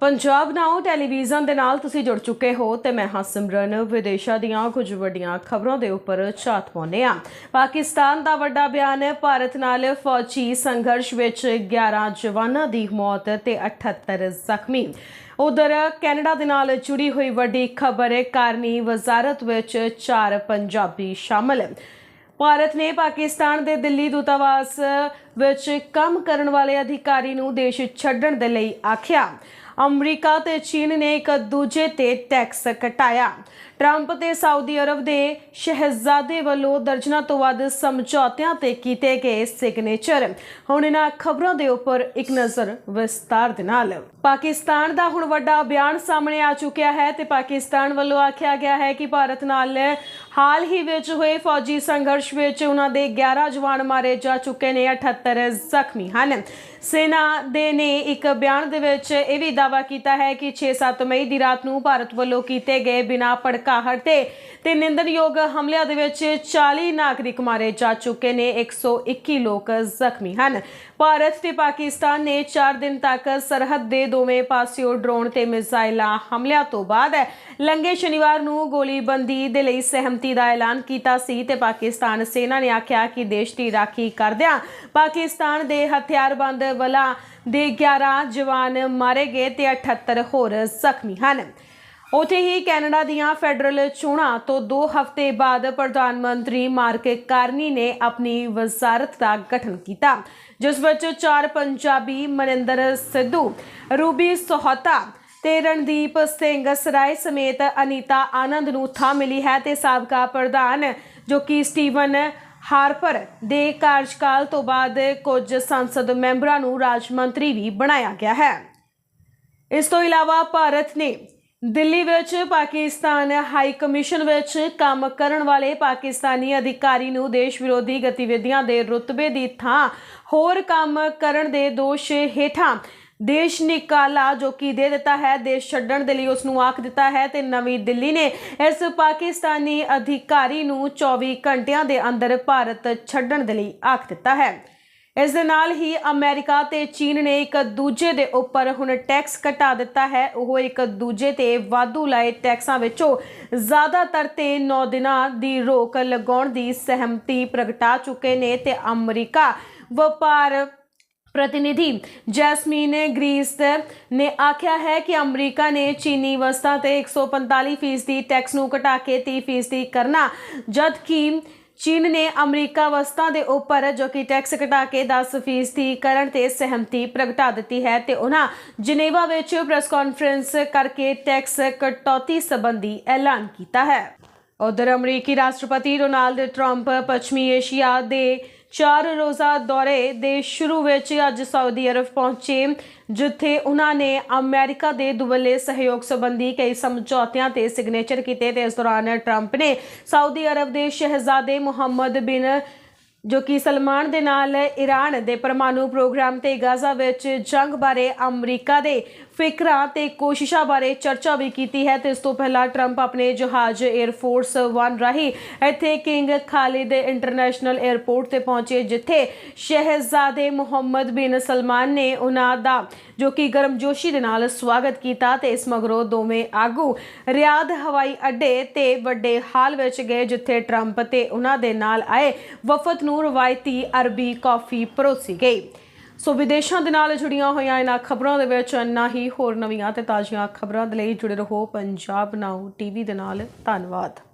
ਪੰਜਾਬ ਨਾਓ television ਦੇ ਨਾਲ ਤੁਸੀਂ ਜੁੜ ਚੁੱਕੇ ਹੋ ਤੇ ਮੈਂ ਹਾਂ ਸਿਮਰਨ। ਵਿਦੇਸ਼ਾਂ ਦੀਆਂ ਕੁਝ ਵੱਡੀਆਂ ਖਬਰਾਂ ਦੇ ਉੱਪਰ ਝਾਤ ਪਾਉਂਦੇ ਆ ਪਾਕਿਸਤਾਨ ਦਾ ਵੱਡਾ ਬਿਆਨ, ਭਾਰਤ ਨਾਲ ਫੌਜੀ ਸੰਘਰਸ਼ ਵਿੱਚ 11 ਜਵਾਨਾਂ ਦੀ ਮੌਤ ਤੇ 78 ਜ਼ਖਮੀ। ਉਧਰ ਕੈਨੇਡਾ ਦੇ ਨਾਲ ਜੁੜੀ ਹੋਈ ਵੱਡੀ ਖਬਰ, ਕਾਰਨੀ ਵਜ਼ਾਰਤ ਵਿੱਚ ਚਾਰ ਪੰਜਾਬੀ ਸ਼ਾਮਲ। ਭਾਰਤ ਨੇ ਪਾਕਿਸਤਾਨ ਦੇ ਦਿੱਲੀ ਦੂਤਾਵਾਸ ਵਿੱਚ ਕੰਮ ਕਰਨ ਵਾਲੇ ਅਧਿਕਾਰੀ ਨੂੰ ਦੇਸ਼ ਛੱਡਣ ਦੇ ਲਈ ਆਖਿਆ। ਅਮਰੀਕਾ ਤੇ ਚੀਨ ਨੇ ਇੱਕ ਦੂਜੇ ਤੇ ਟੈਕਸ ਘਟਾਇਆ ਟਰੰਪ ਤੇ ਸਾਊਦੀ ਅਰਬ ਦੇ ਸ਼ਹਿਜ਼ਾਦੇ ਵੱਲੋਂ ਦਰਜਨਾਂ ਤੋਂ ਵੱਧ ਸਮਝੌਤਿਆਂ ਤੇ ਕੀਤੇ ਗਏ ਸਿਗਨੇਚਰ। ਹੁਣ ਇਹਨਾਂ ਖਬਰਾਂ ਦੇ ਉੱਪਰ ਇੱਕ ਨਜ਼ਰ ਵਿਸਤਾਰ ਦੇ ਨਾਲ। ਪਾਕਿਸਤਾਨ ਦਾ ਹੁਣ ਵੱਡਾ ਬਿਆਨ ਸਾਹਮਣੇ ਆ ਚੁੱਕਿਆ ਹੈ ਤੇ ਪਾਕਿਸਤਾਨ ਵੱਲੋਂ ਆਖਿਆ ਗਿਆ ਹੈ ਕਿ ਭਾਰਤ ਨਾਲ ਹਾਲ ਹੀ ਵਿੱਚ ਹੋਏ ਫੌਜੀ ਸੰਘਰਸ਼ ਵਿੱਚ ਉਹਨਾਂ ਦੇ 11 ਜਵਾਨ ਮਾਰੇ ਜਾ ਚੁੱਕੇ ਨੇ 78 ਜ਼ਖਮੀ ਹਨ। ਸੈਨਾ ਦੇ ਨੇ ਇੱਕ ਬਿਆਨ ਦੇ ਵਿੱਚ ਇਹ ਵੀ ਦਾਅਵਾ ਕੀਤਾ ਹੈ ਕਿ 6-7 ਮਈ ਦੀ ਰਾਤ ਨੂੰ ਭਾਰਤ ਵੱਲੋਂ ਕੀਤੇ ਗਏ ਬਿਨਾਂ ਭੜਕਾਹਟ ਤੇ ਤੇ ਨਿੰਦਣਯੋਗ ਹਮਲਿਆਂ ਦੇ ਵਿੱਚ 40 ਨਾਗਰਿਕ ਮਾਰੇ ਜਾ ਚੁੱਕੇ ਨੇ 121 ਲੋਕ ਜ਼ਖਮੀ ਹਨ। ਭਾਰਤ ਤੇ ਪਾਕਿਸਤਾਨ ਨੇ 4 ਦਿਨ ਤੱਕ ਸਰਹੱਦ ਦੇ ਦੋਵੇਂ ਪਾਸਿਓਂ ਡਰੋਨ ਤੇ ਮਿਜ਼ਾਈਲਾਂ ਹਮਲਿਆਂ ਤੋਂ ਬਾਅਦ ਲੰਗੇ ਸ਼ਨੀਵਾਰ ਨੂੰ ਗੋਲੀਬੰਦੀ ਦੇ ਲਈ ਸਹਿਮਤੀ ਦਾ ਐਲਾਨ ਕੀਤਾ ਸੀ ਤੇ ਪਾਕਿਸਤਾਨ ਸੈਨਾ ਨੇ ਆਖਿਆ ਕਿ ਦੇਸ਼ ਦੀ ਰਾਖੀ ਕਰਦਿਆਂ ਪਾਕਿਸਤਾਨ ਦੇ ਹਥਿਆਰਬੰਦ ਵਲਾ ਦੇ 11 ਜਵਾਨ ਮਾਰੇ ਗਏ ਤੇ 78 ਹੋਰ ਜ਼ਖਮੀ ਹਨ। ਉਥੇ ਹੀ ਕੈਨੇਡਾ ਦੀਆਂ ਫੈਡਰਲ ਚੋਣਾਂ ਤੋਂ 2 ਹਫ਼ਤੇ ਬਾਅਦ ਪ੍ਰਧਾਨ ਮੰਤਰੀ ਮਾਰਕ ਕਾਰਨੀ ਨੇ ਆਪਣੀ ਵਜ਼ਾਰਤ ਦਾ ਗਠਨ ਕੀਤਾ, ਜਿਸ ਵਿੱਚ ਚਾਰ ਪੰਜਾਬੀ ਮਨਿੰਦਰ ਸਿੱਧੂ, ਰੂਬੀ ਸੋਹਤਾ ਤੇ ਰਣਦੀਪ ਸਿੰਘ ਸਰਾਏ ਸਮੇਤ ਅਨੀਤਾ ਆਨੰਦ ਨੂੰ ਥਾਂ ਮਿਲੀ ਹੈ ਤੇ ਸਾਬਕਾ ਪ੍ਰਧਾਨ, ਜੋ ਕਿ ਸਟੀਵਨ ਹਾਰਪਰ ਦੇ ਕਾਰਜਕਾਲ ਤੋਂ ਬਾਅਦ ਕੁਝ ਸੰਸਦ ਮੈਂਬਰਾਂ ਨੂੰ ਰਾਜ ਮੰਤਰੀ ਵੀ ਬਣਾਇਆ ਗਿਆ ਹੈ। ਇਸ ਤੋਂ ਇਲਾਵਾ ਭਾਰਤ ਨੇ ਦਿੱਲੀ ਵਿੱਚ ਪਾਕਿਸਤਾਨ ਹਾਈ ਕਮਿਸ਼ਨ ਵਿੱਚ ਕੰਮ ਕਰਨ ਵਾਲੇ ਪਾਕਿਸਤਾਨੀ ਅਧਿਕਾਰੀ ਨੂੰ ਦੇਸ਼ ਵਿਰੋਧੀ ਗਤੀਵਿਧੀਆਂ ਦੇ ਰੁਤਬੇ ਦੀ ਥਾਂ ਹੋਰ ਕੰਮ ਕਰਨ ਦੇ ਦੋਸ਼ ਹੇਠਾਂ ਦੇਸ਼ ਨਿਕਾਲਾ ਜੋ ਕਿ ਦੇ ਦਿੱਤਾ ਹੈ, ਦੇਸ਼ ਛੱਡਣ ਦੇ ਲਈ ਉਸ ਨੂੰ ਆਖ ਦਿੱਤਾ ਹੈ ਤੇ ਨਵੀਂ ਦਿੱਲੀ ਨੇ ਇਸ ਪਾਕਿਸਤਾਨੀ ਅਧਿਕਾਰੀ ਨੂੰ 24 ਘੰਟਿਆਂ ਦੇ ਅੰਦਰ ਭਾਰਤ ਛੱਡਣ ਦੇ ਲਈ ਆਖ ਦਿੱਤਾ ਹੈ। ਇਸ ਦੇ ਨਾਲ ਹੀ ਅਮਰੀਕਾ ਤੇ ਚੀਨ ਨੇ ਇੱਕ ਦੂਜੇ ਦੇ ਉੱਪਰ ਹੁਣ ਟੈਕਸ ਘਟਾ ਦਿੱਤਾ ਹੈ। ਉਹ ਇੱਕ ਦੂਜੇ ਤੇ ਵਾਧੂ ਲਾਏ ਟੈਕਸਾਂ ਵਿੱਚੋਂ ਜ਼ਿਆਦਾਤਰ ਤੇ 9 ਦਿਨਾਂ ਦੀ ਰੋਕ ਲਗਾਉਣ ਦੀ ਸਹਿਮਤੀ ਪ੍ਰਗਟਾ ਚੁੱਕੇ ਨੇ ਤੇ ਅਮਰੀਕਾ ਵਪਾਰ ਪ੍ਰਤੀਨਿਧੀ ਜੈਸਮੀਨ ਗ੍ਰੀਸ ਨੇ ਆਖਿਆ ਹੈ ਕਿ ਅਮਰੀਕਾ ਨੇ ਚੀਨੀ ਵਸਤਾਂ ਤੇ 145% ਫੀਸਦੀ ਟੈਕਸ ਨੂੰ ਘਟਾ ਕੇ 30% ਫੀਸਦੀ ਕਰਨਾ ਜਦਕਿ ਚੀਨ ਨੇ ਅਮਰੀਕਾ ਵਸਤਾਂ ਦੇ ਉੱਪਰ ਜੋ ਕਿ ਟੈਕਸ ਘਟਾ ਕੇ 10% ਫੀਸਦੀ ਕਰਨ ਤੇ ਸਹਿਮਤੀ ਪ੍ਰਗਟਾ ਦਿੱਤੀ ਹੈ ਤੇ ਉਹਨਾਂ ਜਨੇਵਾ ਵਿੱਚ ਪ੍ਰੈਸ ਕਾਨਫਰੰਸ ਕਰਕੇ ਟੈਕਸ ਕਟੌਤੀ ਸੰਬੰਧੀ ਐਲਾਨ ਕੀਤਾ ਹੈ ਉਧਰ ਅਮਰੀਕੀ ਰਾਸ਼ਟਰਪਤੀ ਡੋਨਾਲਡ ਟਰੰਪ ਪੱਛਮੀ ਏਸ਼ੀਆ ਦੇ ਚਾਰ ਰੋਜ਼ਾ ਦੌਰੇ ਦੇ ਸ਼ੁਰੂ ਵਿੱਚ ਅੱਜ ਸਾਊਦੀ ਅਰਬ ਪਹੁੰਚੇ, ਜਿੱਥੇ ਉਹਨਾਂ ਨੇ ਅਮਰੀਕਾ ਦੇ ਦੁਵੱਲੇ ਸਹਿਯੋਗ ਸੰਬੰਧੀ ਕਈ ਸਮਝੌਤਿਆਂ ਤੇ ਸਿਗਨੇਚਰ ਕੀਤੇ ਤੇ ਇਸ ਦੌਰਾਨ ਟਰੰਪ ਨੇ ਸਾਊਦੀ ਅਰਬ ਦੇ ਸ਼ਹਿਜ਼ਾਦੇ ਮੁਹੰਮਦ ਬਿਨ ਜੋ ਕਿ ਸਲਮਾਨ ਦੇ ਨਾਲ ਈਰਾਨ ਦੇ ਪਰਮਾਣੂ ਪ੍ਰੋਗਰਾਮ ਤੇ ਗਾਜ਼ਾ ਵਿੱਚ ਜੰਗ ਬਾਰੇ ਅਮਰੀਕਾ ਦੇ ਫਿਕਰਾਂ ਤੇ ਕੋਸ਼ਿਸ਼ਾਂ ਬਾਰੇ ਚਰਚਾ ਵੀ ਕੀਤੀ ਹੈ ਤੇ ਇਸ ਤੋਂ ਪਹਿਲਾਂ ਟਰੰਪ ਆਪਣੇ ਜਹਾਜ਼ 에ਅਰ ਫੋਰਸ 1 ਰਾਹੀਂ ਇੱਥੇ ਕਿੰਗ ਖਾਲਿਦ ਇੰਟਰਨੈਸ਼ਨਲ 에ਅਰਪੋਰਟ ਤੇ ਪਹੁੰਚੇ, ਜਿੱਥੇ ਸ਼ਹਿਜ਼ਾਦੇ ਮੁਹੰਮਦ ਬਿਨ ਸਲਮਾਨ ਨੇ ਉਹਨਾਂ ਦਾ, ਜੋ ਕਿ ਗਰਮਜੋਸ਼ੀ ਦੇ ਨਾਲ ਸਵਾਗਤ ਕੀਤਾ ਤੇ ਇਸ ਮਗਰੋਂ ਦੋਵੇਂ ਆਗੂ ਰਿਆਦ ਹਵਾਈ ਅੱਡੇ ਤੇ ਵੱਡੇ ਹਾਲ ਵਿੱਚ ਗਏ, ਜਿੱਥੇ ਟਰੰਪ ਤੇ ਉਹਨਾਂ ਦੇ ਨਾਲ ਆਏ, ਵਫਦ ਨੂੰ ਰਵਾਇਤੀ ਅਰਬੀ ਕਾਫੀ ਪਰੋਸੀ ਗਈ। ਸੋ ਵਿਦੇਸ਼ਾਂ ਦੇ ਨਾਲ ਜੁੜੀਆਂ ਹੋਈਆਂ ਇਹਨਾਂ ਖਬਰਾਂ ਦੇ ਵਿੱਚ ਇੰਨਾ ਹੀ। ਹੋਰ ਨਵੀਆਂ ਤੇ ਤਾਜ਼ੀਆਂ ਖਬਰਾਂ ਦੇ ਲਈ ਜੁੜੇ ਰਹੋ ਪੰਜਾਬ ਨਾਓ ਟੀਵੀ ਦੇ ਨਾਲ। ਧੰਨਵਾਦ।